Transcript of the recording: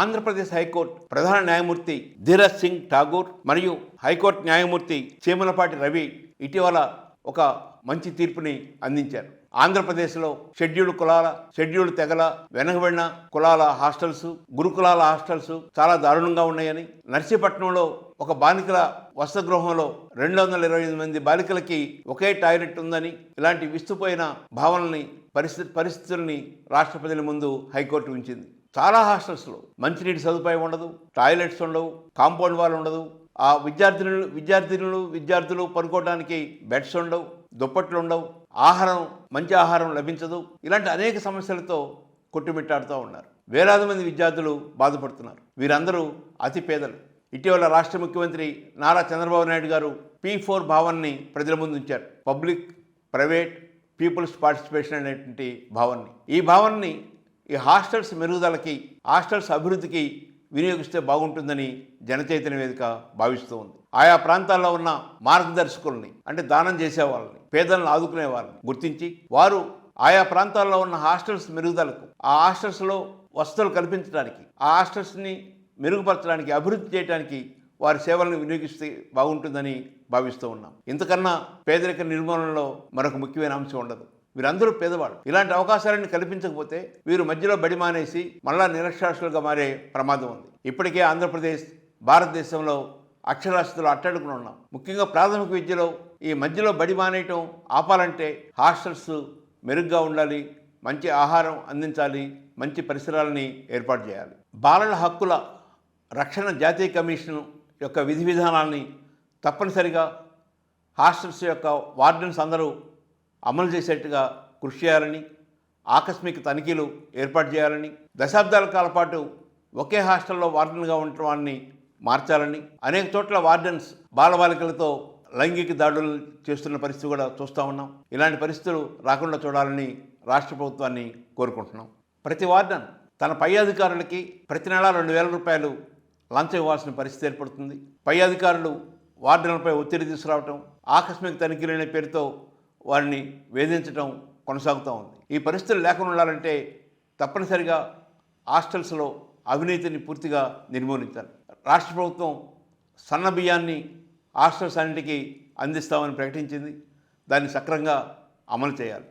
Andhra Pradesh high court ప్రధాన న్యాయమూర్తి ధీరజ్ సింగ్ ఠాగూర్ మరియు హైకోర్టు న్యాయమూర్తి చేమలపాటి రవి ఇటీవల ఒక మంచి తీర్పుని అందించారు. ఆంధ్రప్రదేశ్లో షెడ్యూల్డ్ కులాల షెడ్యూల్డ్ తెగల వెనకబడిన కులాల హాస్టల్స్ గురుకులాల హాస్టల్స్ చాలా దారుణంగా ఉన్నాయని నర్సీపట్నంలో ఒక బాలికల వసతిగృహంలో రెండు వందల ఇరవై ఐదు మంది బాలికలకి ఒకే టాయిలెట్ ఉందని ఇలాంటి విస్తుపోయిన భావనల్ని పరిస్థితి పరిస్థితుల్ని రాష్ట్రపతిని ముందు హైకోర్టు ఉంచింది. చాలా హాస్టల్స్లో. మంచినీటి సదుపాయం ఉండదు టాయిలెట్స్ ఉండవు కాంపౌండ్ వాల్ ఉండదు. ఆ విద్యార్థినులు విద్యార్థినులు విద్యార్థులు పనుకోవడానికి బెడ్స్ ఉండవు దుప్పట్లు ఉండవు ఆహారం మంచి ఆహారం లభించదు. ఇలాంటి అనేక సమస్యలతో కొట్టుమిట్టాడుతూ ఉన్నారు. వేలాది మంది విద్యార్థులు బాధపడుతున్నారు. వీరందరూ అతి పేదలు. ఇటీవల రాష్ట్ర ముఖ్యమంత్రి నారా చంద్రబాబు నాయుడు గారు పీ ఫోర్ భావనని ప్రజల ముందు ఉంచారు. పబ్లిక్ ప్రైవేట్ పీపుల్స్ పార్టిసిపేషన్ అనేటువంటి భావన్ని. ఈ భావన్ని ఈ హాస్టల్స్ మెరుగుదలకి హాస్టల్స్ అభివృద్ధికి వినియోగిస్తే బాగుంటుందని జనచైతన్య వేదిక భావిస్తూ ఉంది. ఆయా ప్రాంతాల్లో ఉన్న మార్గదర్శకుల్ని అంటే దానం చేసే వాళ్ళని పేదలను ఆదుకునే వాళ్ళని గుర్తించి వారు ఆయా ప్రాంతాల్లో ఉన్న హాస్టల్స్ మెరుగుదలకు ఆ హాస్టల్స్లో వసతులు కల్పించడానికి ఆ హాస్టల్స్ని మెరుగుపరచడానికి అభివృద్ధి చేయడానికి వారి సేవలను వినియోగిస్తే బాగుంటుందని భావిస్తూ ఉన్నాం. ఇంతకన్నా పేదరిక నిర్మూలనలో మరొక ముఖ్యమైన అంశం ఉండదు. వీరందరూ పేదవాళ్ళు. ఇలాంటి అవకాశాలను కల్పించకపోతే వీరు మధ్యలో బడి మానేసి మళ్ళా నిరక్షరాస్యులుగా మారే ప్రమాదం ఉంది. ఇప్పటికే ఆంధ్రప్రదేశ్ భారతదేశంలో అక్షరాస్యతలు అట్టడుకుని ఉన్నాం. ముఖ్యంగా ప్రాథమిక విద్యలో ఈ మధ్యలో బడి మానేయటం ఆపాలంటే హాస్టల్స్ మెరుగ్గా ఉండాలి మంచి ఆహారం అందించాలి మంచి పరిసరాలని ఏర్పాటు చేయాలి. బాలల హక్కుల రక్షణ జాతీయ కమిషన్ యొక్క విధి విధానాల్ని తప్పనిసరిగా హాస్టల్స్ యొక్క వార్డెన్స్ అందరూ అమలు చేసేట్టుగా కృషి చేయాలని ఆకస్మిక తనిఖీలు ఏర్పాటు చేయాలని దశాబ్దాల కాల పాటు ఒకే హాస్టల్లో వార్డెన్గా ఉండటం వాడిని మార్చాలని అనేక చోట్ల వార్డెన్స్ బాలబాలికలతో లైంగిక దాడులు చేస్తున్న పరిస్థితి కూడా చూస్తూ ఉన్నాం. ఇలాంటి పరిస్థితులు రాకుండా చూడాలని రాష్ట్ర ప్రభుత్వాన్ని కోరుకుంటున్నాం. ప్రతి వార్డెన్ తన పై అధికారులకి ప్రతి నెల రెండు వేల రూపాయలు లంచం ఇవ్వాల్సిన పరిస్థితి ఏర్పడుతుంది. పై అధికారులు వార్డెన్లపై ఒత్తిడి తీసుకురావటం ఆకస్మిక తనిఖీలు అనే పేరుతో వారిని వేధించడం కొనసాగుతూ ఉంది. ఈ పరిస్థితులు లేకుండా ఉండాలంటే తప్పనిసరిగా హాస్టల్స్లో అవినీతిని పూర్తిగా నిర్మూలించాలి. రాష్ట్ర ప్రభుత్వం సన్న బియ్యాన్ని హాస్టల్స్ అన్నింటికీ అందిస్తామని ప్రకటించింది. దాన్ని సక్రంగా అమలు చేయాలి.